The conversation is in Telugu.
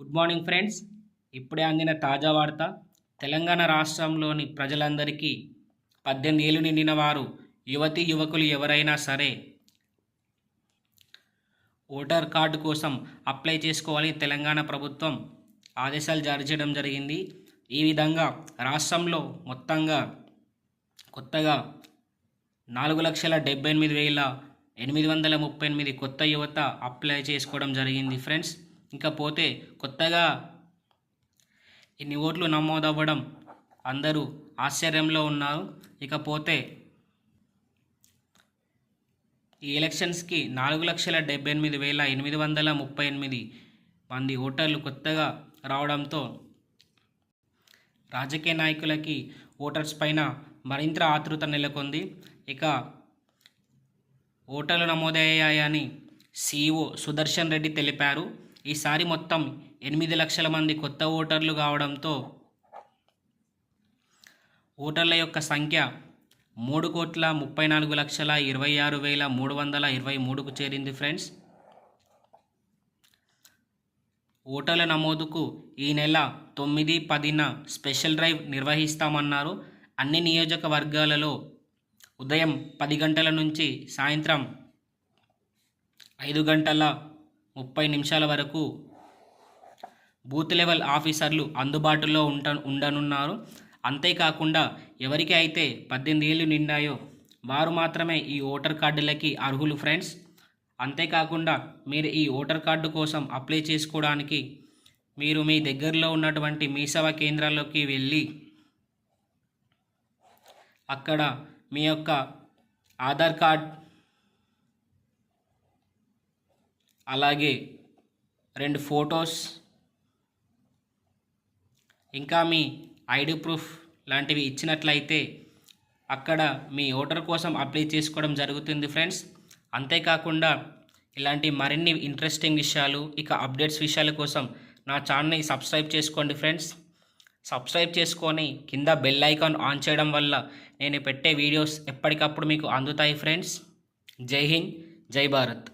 గుడ్ మార్నింగ్ ఫ్రెండ్స్ ఇప్పుడే అందిన తాజా వార్త. తెలంగాణ రాష్ట్రంలోని ప్రజలందరికీ పద్దెనిమిది ఏళ్ళు నిండిన వారు యువతి యువకులు ఎవరైనా సరే ఓటర్ కార్డు కోసం అప్లై చేసుకోవాలి తెలంగాణ ప్రభుత్వం ఆదేశాలు జారీ చేయడం జరిగింది. ఈ విధంగా రాష్ట్రంలో మొత్తంగా కొత్తగా నాలుగు లక్షల డెబ్బై ఎనిమిది వేల ఎనిమిది వందల ముప్పై ఎనిమిది కొత్త యువత అప్లై చేసుకోవడం జరిగింది ఫ్రెండ్స్ ఇంకా పోతే కొత్తగా ఇన్ని ఓట్లు నమోదవ్వడం అందరూ ఆశ్చర్యంలో ఉన్నారు. ఇకపోతే ఈ ఎలక్షన్స్కి నాలుగు లక్షల డెబ్బై ఎనిమిది వేల ఎనిమిది వందల ముప్పై ఎనిమిది మంది ఓటర్లు కొత్తగా రావడంతో రాజకీయ నాయకులకి ఓటర్స్ పైన మరింత ఆతృత నెలకొంది. ఇక ఓటర్లు నమోదయ్యాయని సిఇఓ సుదర్శన్ రెడ్డి తెలిపారు. ఈసారి మొత్తం ఎనిమిది లక్షల మంది కొత్త ఓటర్లు కావడంతో ఓటర్ల యొక్క సంఖ్య మూడు కోట్ల ముప్పై నాలుగు లక్షల ఇరవై ఆరు వేల మూడు వందల ఇరవై మూడుకు చేరింది ఫ్రెండ్స్. ఓటర్ల నమోదుకు ఈ నెల తొమ్మిది పదిన స్పెషల్ డ్రైవ్ నిర్వహిస్తామన్నారు. అన్ని నియోజకవర్గాలలో ఉదయం పది గంటల నుంచి సాయంత్రం ఐదు గంటల ముప్పై నిమిషాల వరకు బూత్ లెవెల్ ఆఫీసర్లు అందుబాటులో ఉంట ఉండనున్నారు. అంతేకాకుండా ఎవరికి అయితే పద్దెనిమిది ఏళ్ళు నిండాయో వారు మాత్రమే ఈ ఓటర్ కార్డులకి అర్హులు ఫ్రెండ్స్. అంతేకాకుండా మీరు ఈ ఓటర్ కార్డు కోసం అప్లై చేసుకోవడానికి మీరు మీ దగ్గరలో ఉన్నటువంటి మీ సేవా కేంద్రాల్లోకి వెళ్ళి అక్కడ మీ యొక్క ఆధార్ కార్డ్ అలాగే రెండు ఫొటోస్ ఇంకా మీ ఐడి ప్రూఫ్ లాంటివి ఇచ్చినట్లయితే అక్కడ మీ ఓటర్ కోసం అప్లై చేసుకోవడం జరుగుతుంది ఫ్రెండ్స్. అంతేకాకుండా ఇలాంటి మరిన్ని ఇంట్రెస్టింగ్ విషయాలు ఇక అప్డేట్స్ విషయాల కోసం నా ఛానల్ని సబ్స్క్రైబ్ చేసుకోండి ఫ్రెండ్స్. సబ్స్క్రైబ్ చేసుకొని కింద బెల్ ఐకాన్ ఆన్ చేయడం వల్ల నేను పెట్టే వీడియోస్ ఎప్పటికప్పుడు మీకు అందుతాయి ఫ్రెండ్స్. జై హింద్ జై భారత్.